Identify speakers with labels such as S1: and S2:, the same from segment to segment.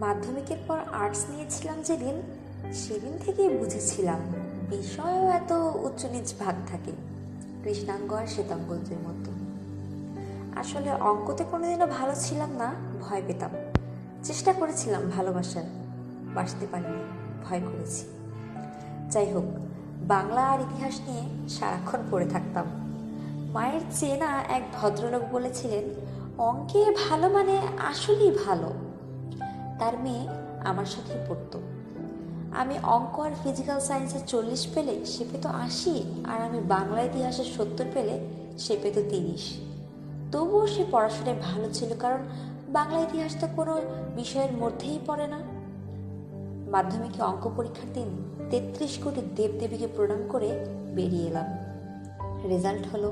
S1: মাধ্যমিকের পর আর্টস নিয়েছিলাম যেদিন, সেদিন থেকেই বুঝেছিলাম বিষয়েও এত উচ্চ নিচ ভাগ থাকে। কৃষ্ণাঙ্গ আর শ্বেতাঙ্গদের মতো আসলে অঙ্কতে কোনোদিনও ভালো ছিলাম না, ভয় পেতাম। চেষ্টা করেছিলাম ভালোবাসার বাসতে পারিনি, ভয় করেছি। যাই হোক, বাংলা আর ইতিহাস নিয়ে সারাক্ষণ পড়ে থাকতাম। মায়ের চেনা এক ভদ্রলোক বলেছিলেন, অঙ্কে ভালো মানে আসলেই ভালো। তার মেয়ে আমার সাথেই পড়তো। আমি অঙ্ক আর ফিজিক্যাল সায়েন্সে চল্লিশ পেলে সে পেত আশি, আর আমি বাংলা ইতিহাসে সত্তর পেলে সে পেত তিরিশ। তবুও সে পড়াশোনায় ভালো ছিল, কারণ বাংলা ইতিহাস তো কোনো বিষয়ের মধ্যেই পড়ে না। মাধ্যমিকে অঙ্ক পরীক্ষার দিন তেত্রিশ কোটি দেবদেবীকে প্রণাম করে বেরিয়ে এলাম। রেজাল্ট হলো,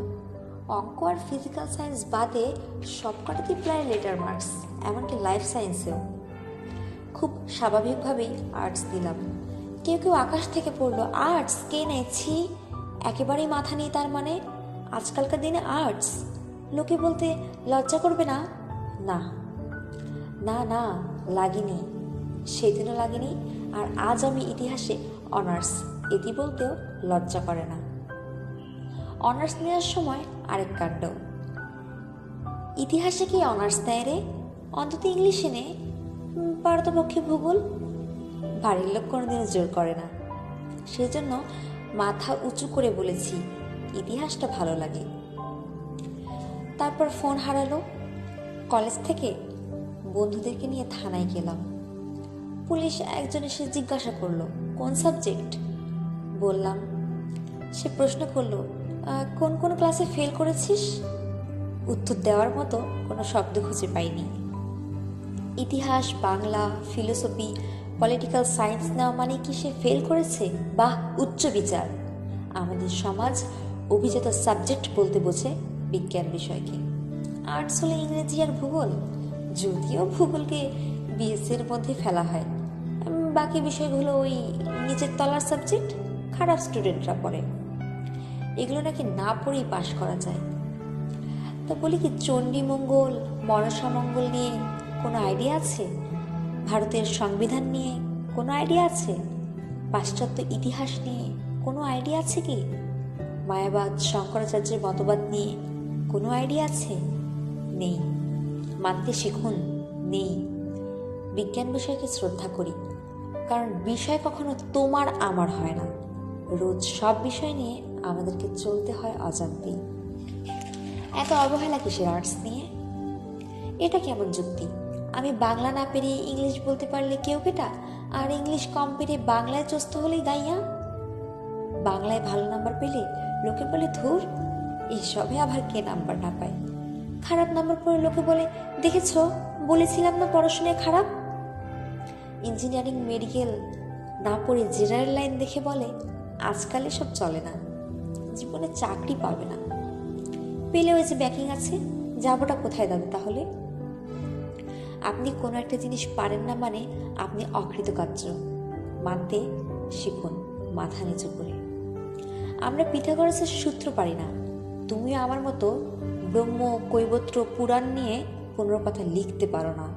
S1: অঙ্ক আর ফিজিক্যাল সায়েন্স বাদে সবকটাতেই প্রায় লেটার মার্কস এমনকি লাইফ সায়েন্সেও খুব স্বাভাবিকভাবেই আর্টস দিলাম। কেউ কেউ আকাশ থেকে পড়ল আর্টস কে নেছি একেবারেই মাথা নেই তার মানে আজকালকার দিনে আর্টস লোকে বলতে, লজ্জা করবে না? না। না না, লাগেনি। সেদিনও লাগেনি, আর আজ আমি ইতিহাসে অনার্স এটি বলতেও লজ্জা করে না। অনার্স নেওয়ার সময় আরেক কাণ্ড। ইতিহাসে কি অনার্স নেয় রে? অন্তত ইংলিশে নে। পারতপক্ষে ভূগোল? বাড়ির লোক কোনোদিনও জোর করে না। সেজন্য মাথা উঁচু করে বলেছি, ইতিহাসটা ভালো লাগে। তারপর ফোন হারালো। কলেজ থেকে বন্ধুদেরকে নিয়ে থানায় গেলাম। পুলিশ একজন এসে জিজ্ঞাসা করল, কোন সাবজেক্ট? বললাম, সে প্রশ্ন করল কোন কোন ক্লাসে ফেল করেছিস? উত্তর দেওয়ার মতো কোনো শব্দ খুঁজে পাইনি। ইতিহাস, বাংলা, ফিলোসফি, পলিটিক্যাল সায়েন্স নেওয়া মানে কি সে ফেল করেছে? বাহ, উচ্চ বিচার। আমাদের সমাজ অভিজাত সাবজেক্ট বলতে বোঝে বিজ্ঞান বিষয়কে। আর্টস হলে ইংরেজি আর ভূগোল। যদিও ভূগোলকে বিএসসির মধ্যে ফেলা হয়। বাকি বিষয়গুলো ওই নিচের তলার সাবজেক্ট, খারাপ স্টুডেন্টরা পড়ে। এগুলো নাকি না পড়েই পাশ করা যায়। তা বলি কি, চণ্ডীমঙ্গল, মনসামঙ্গল নিয়ে কোনো আইডিয়া আছে? ভারতের সংবিধান নিয়ে কোনো আইডিয়া আছে? পাশ্চাত্য ইতিহাস নিয়ে কোনো আইডিয়া আছে কি? মায়াবাদ, শঙ্করাচার্যের মতবাদ নিয়ে কোনো আইডিয়া আছে? নেই। মানতে শিখুন, নেই। বিজ্ঞান বিষয়কে শ্রদ্ধা করি, কারণ বিষয় কখনো তোমার আমার হয় না। রোজ সব বিষয় নিয়ে আমাদেরকে চলতে হয় অজান্তেই। এত অবহেলা কিসের আর্টস নিয়ে? এটা কেমন যুক্তি? আমি বাংলা না পেরিয়ে ইংলিশ বলতে পারলে কেউ কেটা আর ইংলিশ কম পেরিয়ে বাংলায় চস্ত হলেই গাইয়া বাংলায় ভালো নাম্বার পেলে লোকে বলে, ধুর, এসবে আবার কে নাম্বার না পায়? খারাপ নাম্বার পড়ে লোকে বলে, দেখেছ, বলেছিলাম না পড়াশোনায় খারাপ? ইঞ্জিনিয়ারিং, মেডিকেল, না পড়ে জেনারেল লাইন দেখে বলে, আজকাল এসব চলে না। জীবনে চাকরি পাবে না। পেলে ওই যে ব্যাকিং আছে, যাবোটা কোথায় দাদা তাহলে? আপনি কোনো একটা জিনিস পারেন না মানে আপনি অকৃতকার্য। মানতে শিখুন, মাথা নিচু করে। আমরা পিথাগোরাসের সূত্র পারি না। তুমিও আমার মতো ব্রহ্ম, কৈবত্র, পুরাণ নিয়ে পনেরো কথা লিখতে পারো না।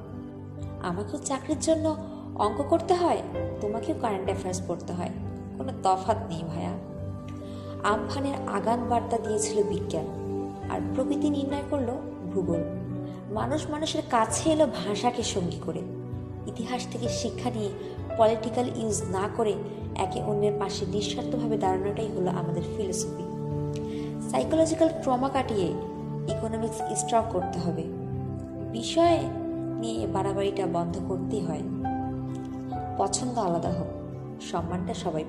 S1: আমাকেও চাকরির জন্য অঙ্ক করতে হয়? তোমাকেও কারেন্ট অ্যাফেয়ার্স পড়তে হয়। কোনো তফাৎ নেই ভায়া আমফানের আগান বার্তা দিয়েছিল বিজ্ঞান। আর প্রকৃতি নির্ণয় করল ভূগোল। মানুষ মানুষের কাছে এলো ভাষাকে সঙ্গী করে। ইতিহাস থেকে শিক্ষা নিয়ে পলিটিক্যাল ইউজ না করে একে অন্যের পাশে নিঃস্বার্থভাবে দাঁড়ানোটাই হলো আমাদের ফিলোসফি সাইকোলজিক্যাল ট্রমা কাটিয়ে ইকোনমিক্স স্ট্রং করতে হবে। বিষয় নিয়ে বাড়াবাড়িটা বন্ধ করতেই হয়। পছন্দ আলাদা হোক, সম্মানটা সবাই